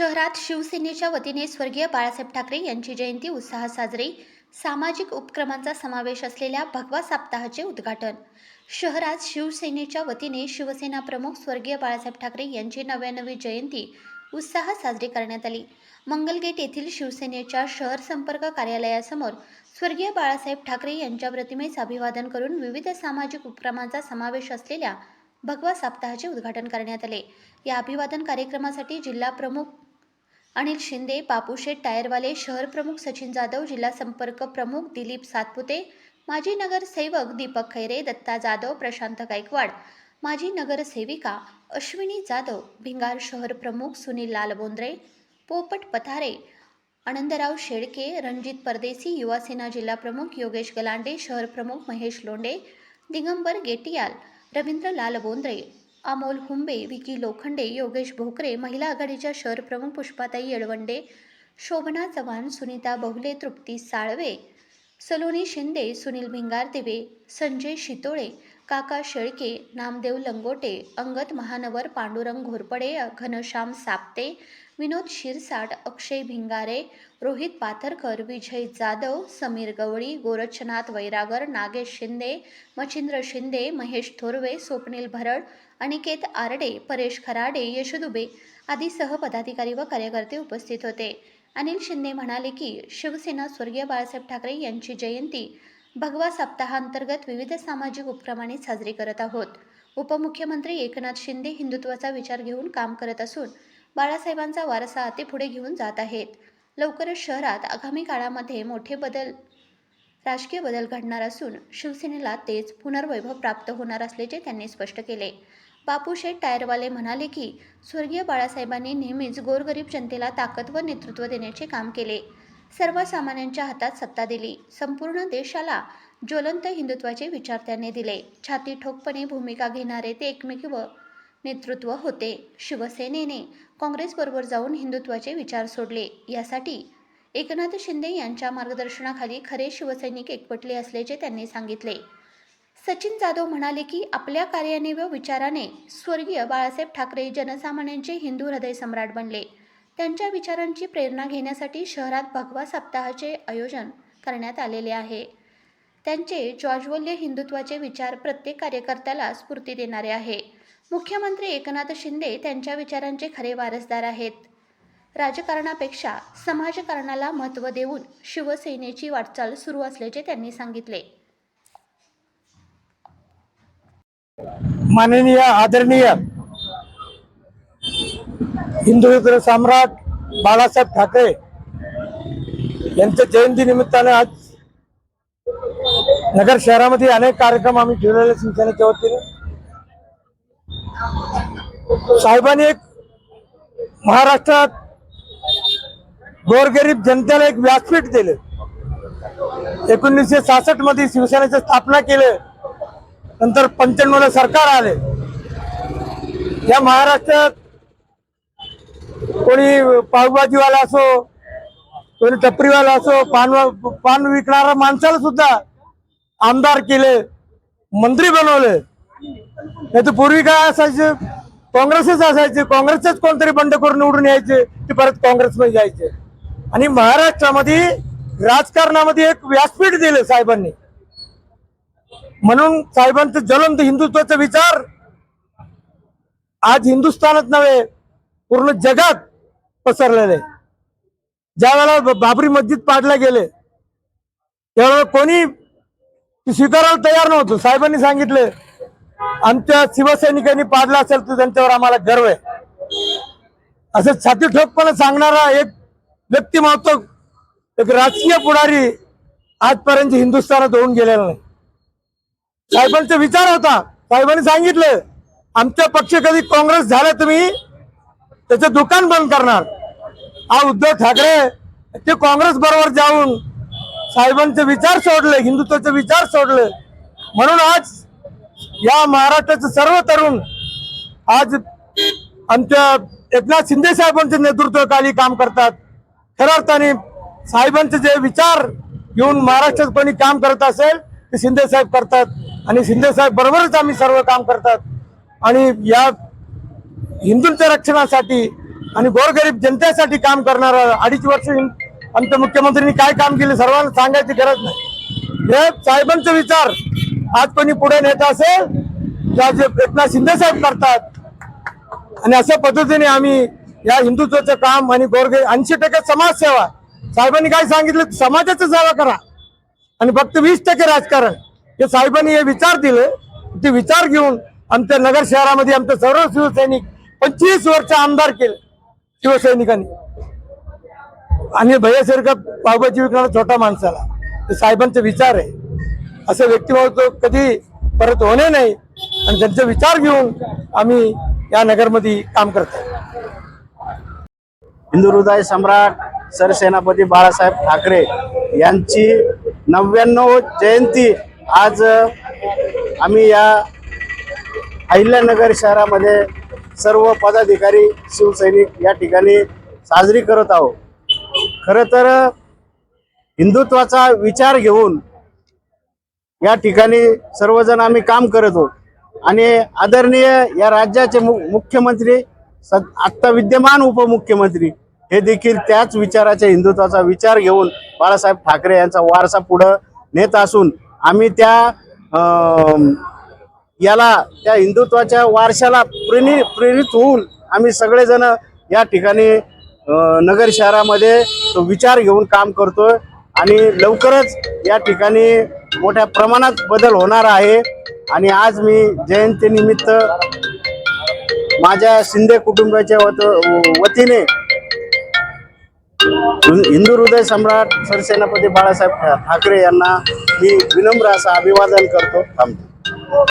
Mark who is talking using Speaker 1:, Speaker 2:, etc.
Speaker 1: शहरात शिवसेनेच्या वतीने स्वर्गीय बाळासाहेब ठाकरे यांची जयंती उत्साहात साजरी. सामाजिक उपक्रमांचा समावेश असलेल्या भगवा सप्ताहाचे उद्घाटन. शहरात शिवसेनेच्या वतीने शिवसेना प्रमुख स्वर्गीय बाळासाहेब ठाकरे यांची नव्याण्णवी जयंती उत्साहात साजरी करण्यात आली. मंगलगेट येथील शिवसेनेच्या शहर संपर्क कार्यालयासमोर स्वर्गीय बाळासाहेब ठाकरे यांच्या प्रतिमेस अभिवादन करून विविध सामाजिक उपक्रमांचा समावेश असलेल्या भगवा सप्ताहाचे उद्घाटन करण्यात आले. या अभिवादन कार्यक्रमासाठी जिल्हा प्रमुख अनिल शिंदे बापूशेठ टायरवाले शहर प्रमुख सचिन जाधव जिल्हा संपर्क प्रमुख दिलीप सातपुते माजी नगरसेवक दीपक खैरे दत्ता जाधव प्रशांत गायकवाड माजी नगरसेविका अश्विनी जाधव भिंगार शहर प्रमुख सुनील लाल बोंद्रे पोपट पथारे आनंदराव शेळके रणजित परदेसी युवासेना जिल्हा प्रमुख योगेश गलांडे शहर प्रमुख महेश लोंडे दिगंबर गेटियाल रवींद्र लाल बोंद्रे अमोल हुंबे विकी लोखंडे योगेश भोकरे महिला आघाडीच्या शहर प्रमुख पुष्पाताई येळवंडे शोभना चव्हाण सुनीता बहुले तृप्ती साळवे सलोनी शिंदे सुनील भिंगार दिवे संजय शितोळे काका शेळके नामदेव लंगोटे अंगत महानवर पांडुरंग घोरपडे घनश्याम साप्ते विनोद शिरसाट अक्षय भिंगारे रोहित पाथरकर विजय जाधव समीर गवळी गोरक्षनाथ वैरागर नागेश शिंदे मच्छिंद्र शिंदे महेश थोरवे स्वप्नील भरड अनिकेत आरडे परेश खराडे यश दुबे सहपदाधिकारी पदाधिकारी व कार्यकर्ते उपस्थित होते. अनिल शिंदे म्हणाले की शिवसेना स्वर्गीय बाळासाहेब ठाकरे यांची जयंती भगवा सप्ताहांतर्गत विविध सामाजिक उपक्रमाने साजरी करत आहोत. उपमुख्यमंत्री एकनाथ शिंदे हिंदुत्वाचा विचार घेऊन काम करत असून बाळासाहेबांचा वारसा ते पुढे घेऊन जात आहेत. लवकरच शहरात आगामी काळामध्ये मोठे बदल राजकीय बदल घडणार असून शिवसेनेला तेच पुनर्वैभव प्राप्त होणार असल्याचे त्यांनी स्पष्ट केले. बापूशेठ टायरवाले म्हणाले की स्वर्गीय बाळासाहेबांनी नेहमीच गोरगरीब जनतेला ताकद व नेतृत्व देण्याचे काम केले. सर्वसामान्यांच्या हातात सत्ता दिली. संपूर्ण देशाला ज्वलंत हिंदुत्वाचे विचार त्यांनी दिले. छाती ठोकपणे भूमिका घेणारे ते एकमेकीव नेतृत्व होते. शिवसेनेने काँग्रेसबरोबर जाऊन हिंदुत्वाचे विचार सोडले. यासाठी एकनाथ शिंदे यांच्या मार्गदर्शनाखाली खरे शिवसैनिक एकवटले असल्याचे त्यांनी सांगितले. सचिन जाधव म्हणाले की आपल्या कार्याने व विचाराने स्वर्गीय बाळासाहेब ठाकरे जनसामान्यांचे हिंदू हृदय सम्राट बनले. त्यांच्या विचारांची प्रेरणा घेण्यासाठी शहरात भगवा सप्ताहाचे आयोजन करण्यात आलेले आहे. त्यांचे जॉर्जवल्य हिंदुत्वाचे विचार प्रत्येक कार्यकर्त्याला स्फूर्ती देणारे आहे. मुख्यमंत्री एकनाथ शिंदे त्यांच्या विचारांचे खरे वारसदार आहेत. राजकारणापेक्षा समाजकारणाला महत्त्व देऊन शिवसेनेची वाटचाल सुरू असल्याचे त्यांनी सांगितले.
Speaker 2: माननीय आदरणीय हिंदू सम्राट बाळासाहेब ठाकरे यांच्या जयंती निमित्ताने आज नगर शहरामध्ये अनेक कार्यक्रम आम्ही ठेवलेले शिवसेनेच्या वतीने. साहेबांनी एक महाराष्ट्रात गोरगरीब जनतेला एक व्यासपीठ दिले. एकोणीसशे सहासष्टमध्ये शिवसेनेची स्थापना केली. नंतर पंच्याण्णवला सरकार आले. या महाराष्ट्रात कोणी पावभाजीवाला असो कोणी टपरीवाला असो पान पान विकणाऱ्या माणसाला सुद्धा आमदार केले मंत्री बनवले. नाही तर पूर्वी काय असायचे? काँग्रेसच असायचे. काँग्रेसच कोणतरी बंडखोर निवडून यायचे ते परत काँग्रेसमध्ये जायचे आणि महाराष्ट्रामध्ये राजकारणामध्ये एक व्यासपीठ दिलं साहेबांनी. म्हणून साहेबांचं ज्वलंत हिंदुत्वाचा विचार आज हिंदुस्थानात नव्हे पूर्ण जगात पसरलेले ज्या वेळेला बाबरी मस्जिद पाडल्या गेले त्यावेळेला कोणी ती स्वीकारायला तयार नव्हतं. साहेबांनी सांगितले आमच्या शिवसैनिकांनी पाडला असेल तर त्यांच्यावर आम्हाला गर्व आहे. असं छाती ठोकपणे सांगणारा एक व्यक्तिमत्व एक राजकीय पुढारी आजपर्यंत हिंदुस्थानात होऊन गेलेला नाही. साहेबांचा विचार होता. साहेबांनी सांगितलं आमच्या पक्ष कधी काँग्रेस झालं तुम्ही त्याचं दुकान बंद करणार. हा उद्धव ठाकरे ते काँग्रेस बरोबर जाऊन साहेबांचे विचार सोडले हिंदुत्वाचे विचार सोडले. म्हणून आज या महाराष्ट्राचे सर्व तरुण आज आमच्या एकनाथ शिंदे साहेबांचे नेतृत्वाखाली काम करतात. खऱ्या अर्थाने साहेबांचे जे विचार घेऊन महाराष्ट्रात कोणी काम करत असेल ते शिंदे साहेब करतात. आणि शिंदे साहेब बरोबरच आम्ही सर्व काम करतात. आणि या हिंदूंच्या रक्षणासाठी आणि गोरगरीब जनतेसाठी काम करणारा अडीच वर्ष आमच्या मुख्यमंत्र्यांनी काय काम केले सर्वांना सांगायची गरज नाही. हे साहेबांचे विचार. आज कोणी पुढे नेत असेल त्या जे एकनाथ शिंदे साहेब करतात. आणि अशा पद्धतीने आम्ही या हिंदुत्वाचं काम आणि गोरगे ऐंशी टक्के समाजसेवा. साहेबांनी काय सांगितलं? समाजाचं सेवा करा. आणि फक्त वीस टक्के राजकारण. हे साहेबांनी हे विचार दिले ते विचार घेऊन आमच्या नगर शहरामध्ये आमचे सर्व शिवसैनिक पंचवीस वर्ष आमदार केले शिवसैनिकांनी. आणि भैयासारखा पावभाजी विकणारा छोटा माणसाला. हे साहेबांचे विचार आहे. असं व्यक्तिमत्व कधी परत होणे नाही. आणि त्यांचे विचार घेऊन आम्ही या नगरमध्ये काम करतो
Speaker 3: हिंदू हृदय सम्राट सरसेनापती बाळासाहेब ठाकरे यांची नव्याण्णव जयंती आज आम्ही या अहिल्यानगर शहरामध्ये सर्व पदाधिकारी शिवसैनिक या ठिकाणी साजरी करत आहोत. खरं तर हिंदुत्वाचा विचार घेऊन या ठिकाणी सर्वजण आम्ही काम करत आहोत. आणि आदरणीय या राज्याचे मु मुख्यमंत्री स आत्ता विद्यमान उपमुख्यमंत्री हे देखील त्याच विचाराच्या हिंदुत्वाचा विचार घेऊन बाळासाहेब ठाकरे यांचा वारसा पुढं नेत असून आम्ही त्या याला त्या हिंदुत्वाच्या वारशाला प्रेरित प्रेरित होऊन आम्ही सगळेजण या ठिकाणी नगर शहरामध्ये तो विचार घेऊन काम करतोय. आणि लवकरच या ठिकाणी मोठ्या प्रमाणात बदल होणार आहे. आणि आज मी जयंतीनिमित्त माझ्या शिंदे कुटुंबाच्या वत वतीने हिंदू हृदय सम्राट सरसेनापती बाळासाहेब ठाकरे यांना मी विनम्र असं अभिवादन करतो. थांबतो